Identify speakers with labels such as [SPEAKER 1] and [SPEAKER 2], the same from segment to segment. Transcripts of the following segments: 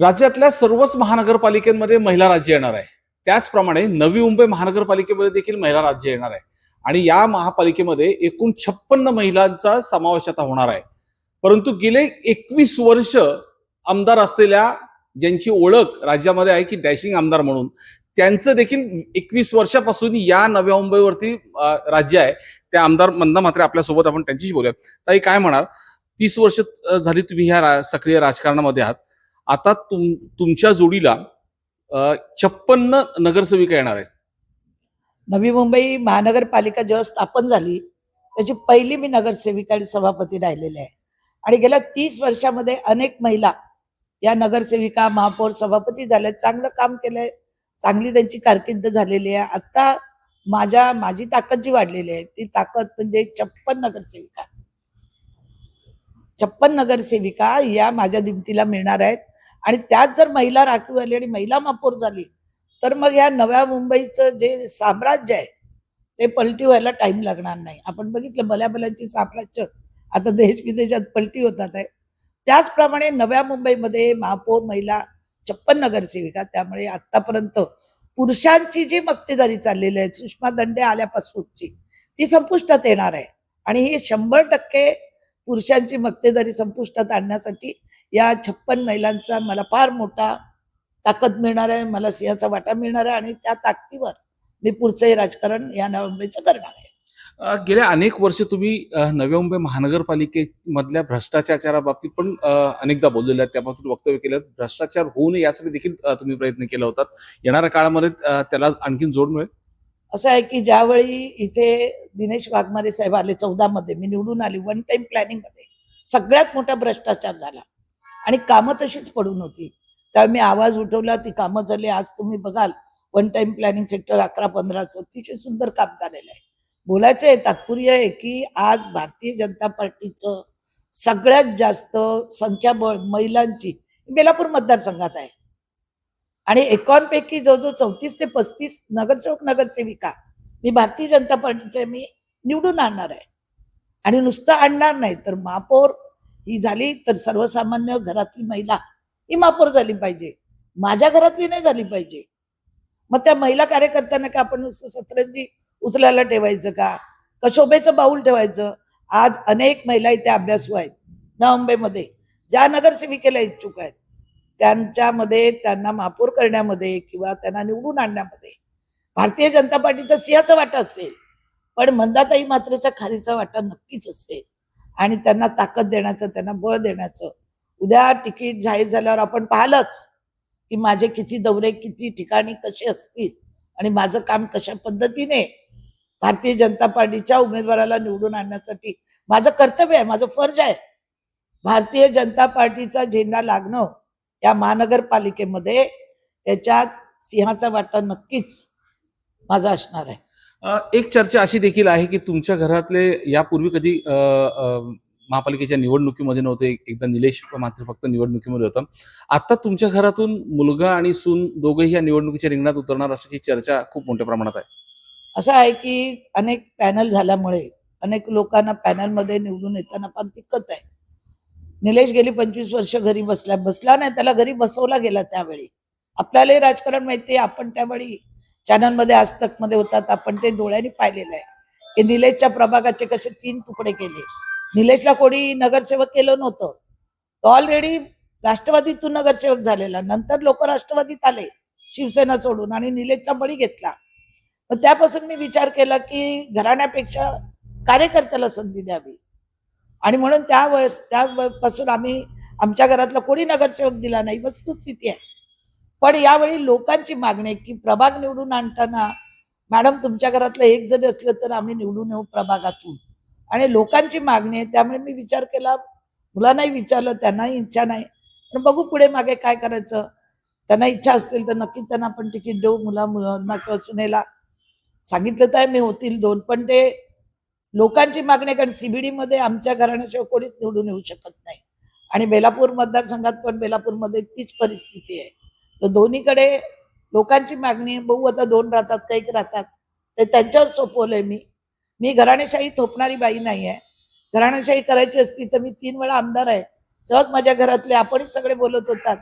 [SPEAKER 1] राज्यातल्या सर्वच महानगरपालिकेमध्ये महिला राज्य येणार आहे. त्याचप्रमाणे नवी मुंबई महानगरपालिकेमध्ये देखील महिला राज्य येणार आहे. आणि या महापालिकेमध्ये एकूण छप्पन्न महिलांचा समावेश आता होणार आहे. परंतु गेले एकवीस वर्ष आमदार असलेल्या ज्यांची ओळख राज्यामध्ये आहे की डॅशिंग आमदार म्हणून त्यांचं देखील एकवीस वर्षापासून या नव्या मुंबईवरती राज्य आहे. त्या आमदार मंदा मात्रे आपल्यासोबत आपण त्यांच्याशी बोलूया ताई काय म्हणाल? तीस वर्ष झाली तुम्ही ह्या रा- सक्रिय राजकारणामध्ये आहात. आता तुम तुमच्या जोडीला छप्पन्न नगरसेविका येणार आहेत.
[SPEAKER 2] नवी मुंबई महानगरपालिका जेव्हा स्थापन झाली त्याची पहिली मी नगरसेविका आणि सभापती राहिलेले आहे. आणि गेल्या तीस वर्षामध्ये अनेक महिला या नगरसेविका महापौर सभापती झाल्या चांगलं काम केलंय चांगली त्यांची कारकिर्द झालेली आहे. आता माझ्या माझी ताकद जी वाढलेली आहे ती ताकद म्हणजे छप्पन नगरसेविका. छप्पन नगरसेविका या माझ्या दिमतीला मिळणार आहेत. आणि त्यात जर महिला राखीव आली आणि महिला महापौर झाली तर मग या नव्या मुंबईचं जे साम्राज्य आहे ते पलटी व्हायला टाइम लागणार नाही. आपण बघितलं बल्याबल्याची साम्राज्य आता देश विदेशात पलटी होतात आहे. त्याचप्रमाणे नव्या मुंबईमध्ये महापौर महिला छप्पन नगरसेविका त्यामुळे आतापर्यंत पुरुषांची जी मक्तेदारी चाललेली आहे सुषमा दंडे आल्यापासूनची ती संपुष्टात येणार आहे. आणि ही शंभर टक्के पुरुषांची मक्तेदारी संपुष्टात आणण्यासाठी या छप्पन महिलांचा मला फार मोठा ताकद मिळणार आहे मला सिंहाचा वाटा मिळणार आहे आणि त्या ताकदीवर मी पुढचंही राजकारण या नव्या मुंबईचं करणार आहे.
[SPEAKER 1] गेल्या अनेक वर्ष तुम्ही नव्या मुंबई महानगरपालिकेमधल्या भ्रष्टाचारा बाबतीत पण अनेकदा बोललेल्या आहेत त्याबाबतीत वक्तव्य केलं. भ्रष्टाचार होऊ नये यासाठी देखील तुम्ही प्रयत्न केला होता. येणाऱ्या काळामध्ये त्याला आणखीन जोड मिळेल.
[SPEAKER 2] असं आहे की ज्यावेळी इथे दिनेश वाघमारे साहेब आले चौदा मध्ये मी निवडून आली वन टाइम प्लॅनिंगमध्ये सगळ्यात मोठा भ्रष्टाचार झाला. आणि कामं तशीच पडून होती. त्यावेळी मी आवाज उठवला ती कामं झाली आज तुम्ही बघाल वन टाइम प्लॅनिंग सेक्टर अकरा पंधराचं अतिशय सुंदर काम झालेलं आहे. बोलायचं आहे तात्पर्य आहे की आज भारतीय जनता पार्टीचं सगळ्यात जास्त संख्याबळ महिलांची बेलापूर मतदारसंघात आहे. आणि एकावन्नपैकी जो चौतीस ते पस्तीस नगरसेवक नगरसेविका. मी भारतीय जनता पार्टीचे मी निवडून आणणार आहे. आणि नुसतं आणणार नाही तर महापौर ही झाली तर सर्वसामान्य घरातली महिला ही महापौर झाली पाहिजे. माझ्या घरातली नाही झाली पाहिजे. मग त्या महिला कार्यकर्त्यांना का आपण नुसतं सतरंजी उचलायला ठेवायचं का? का शोभेचं बाऊल ठेवायचं? आज अनेक महिला इथे अभ्यासू आहेत नवंबेमध्ये. ज्या नगरसेविकेला इच्छुक आहेत त्यांच्यामध्ये त्यांना मापूर करण्यामध्ये किंवा त्यांना निवडून आणण्यामध्ये. भारतीय जनता पार्टीचा सिंहाचा वाटा असेल पण मंदाताई मात्रेचा खारीचा वाटा नक्कीच असेल. आणि त्यांना ताकद देण्याचं त्यांना बळ देण्याचं. उद्या तिकीट जाहीर झाल्यावर आपण पाहिलंच की माझे किती दौरे किती ठिकाणी कसे असतील आणि माझं काम कशा पद्धतीने भारतीय जनता पार्टीच्या उमेदवाराला निवडून आणण्यासाठी माझं कर्तव्य आहे माझं फर्ज आहे. भारतीय जनता पार्टीचा झेंडा लागणं या महानगरपालिकेमध्ये त्याच्यात सिंहाचा वाटा नक्कीच माझा असणार आहे.
[SPEAKER 1] एक चर्चा अशी देखील आहे की तुमच्या घरातले यापूर्वी कधी महापालिकेच्या निवडणुकीमध्ये नव्हते. एकदा निलेश मात्र फक्त निवडणुकीमध्ये होता. आता तुमच्या घरातून मुलगा आणि सून दोघेही या निवडणुकीच्या रिंगणात उतरणार असल्याची चर्चा खूप मोठ्या प्रमाणात आहे.
[SPEAKER 2] असं आहे की अनेक पॅनल झाल्यामुळे अनेक लोकांना पॅनलमध्ये निवडून येताना फार दिक्कत आहे. निलेश गेली पंचवीस वर्ष घरी बसला बसला नाही त्याला घरी बसवला गेला त्यावेळी. आपल्यालाही राजकारण माहिती आहे आपण त्यावेळी चॅनलमध्ये आजतकमध्ये होतात आपण ते डोळ्यांनी पाहिलेलं आहे. की निलेशच्या प्रभागाचे कसे तीन तुकडे केले. निलेशला कोणी नगरसेवक केलं नव्हतं. तो ऑलरेडी राष्ट्रवादीतून नगरसेवक झालेला. नंतर लोक राष्ट्रवादीत आले शिवसेना सोडून आणि निलेशचा बळी घेतला. मग त्यापासून मी विचार केला की घराण्यापेक्षा कार्यकर्त्याला संधी द्यावी. आणि म्हणून त्या वयस त्यापासून आम्ही आमच्या घरातला कोणी नगरसेवक दिला नाही वस्तुस्थिती आहे. पण यावेळी लोकांची मागणी आहे की प्रभाग निवडून आणताना मॅडम तुमच्या घरातलं एक जरी असलं तर आम्ही निवडून येऊ प्रभागातून. आणि लोकांची मागणी आहे त्यामुळे मी विचार केला मुलांनाही विचारलं त्यांनाही इच्छा नाही. पण बघू पुढे मागे काय करायचं. त्यांना इच्छा असतील तर नक्की त्यांना आपण तिकीट देऊ मुला मुलांना किंवा सुनेला. सांगितलं तर मी होतील दोन पण ते लोकांची मागणी कारण सीबीडीमध्ये मध्ये आमच्या घराण्याशिवाय कोणीच निवडून येऊ शकत नाही. आणि बेलापूर मतदारसंघात पण बेलापूरमध्ये तीच परिस्थिती आहे. तर दोन्हीकडे लोकांची मागणी बहु आता दोन राहतात काही राहतात. ते त्यांच्यावर सोपवलंय मी. मी घराणेशाही थोपणारी बाई नाही आहे. घराणेशाही करायची असती तर मी तीन वेळा आमदार आहे. तेव्हाच माझ्या घरातले आपणही सगळे बोलत होतात.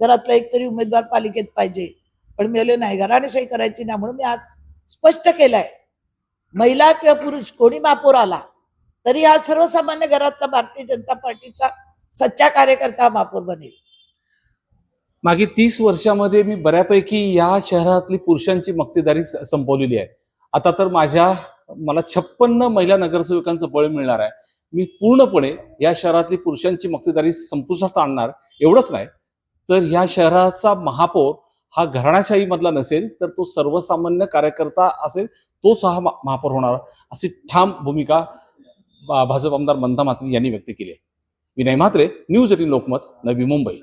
[SPEAKER 2] घरातला एक तरी उमेदवार पालिकेत पाहिजे. पण मी नाही घराणेशाही करायची नाही म्हणून मी आज स्पष्ट केलंय. महिला किंवा पुरुष कोणी महापौर आला तरी हा सर्वसामान्य घरातला भारतीय जनता पार्टीचा सच्चा कार्यकर्ता हा महापौर बनेल.
[SPEAKER 1] मागे तीस वर्षामध्ये मी बऱ्यापैकी या शहरातली पुरुषांची मक्तेदारी संपवलेली आहे. आता तर माझ्या मला छप्पन्न महिला नगरसेवकांचं बळ मिळणार आहे. मी पूर्णपणे या शहरातली पुरुषांची मक्तेदारी संपुष्टात आणणार एवढंच नाही. तर या शहराचा महापौर हा घराण्याशाही मधला नसेल तर तो सर्वसामान्य कार्यकर्ता असेल तोच हा महापौर होणार. अशी ठाम भूमिका भाजप आमदार मंदा म्हात्रे यांनी व्यक्त केली आहे. Vinay Mhatre news eighteen Lokmat Navi Mumbai.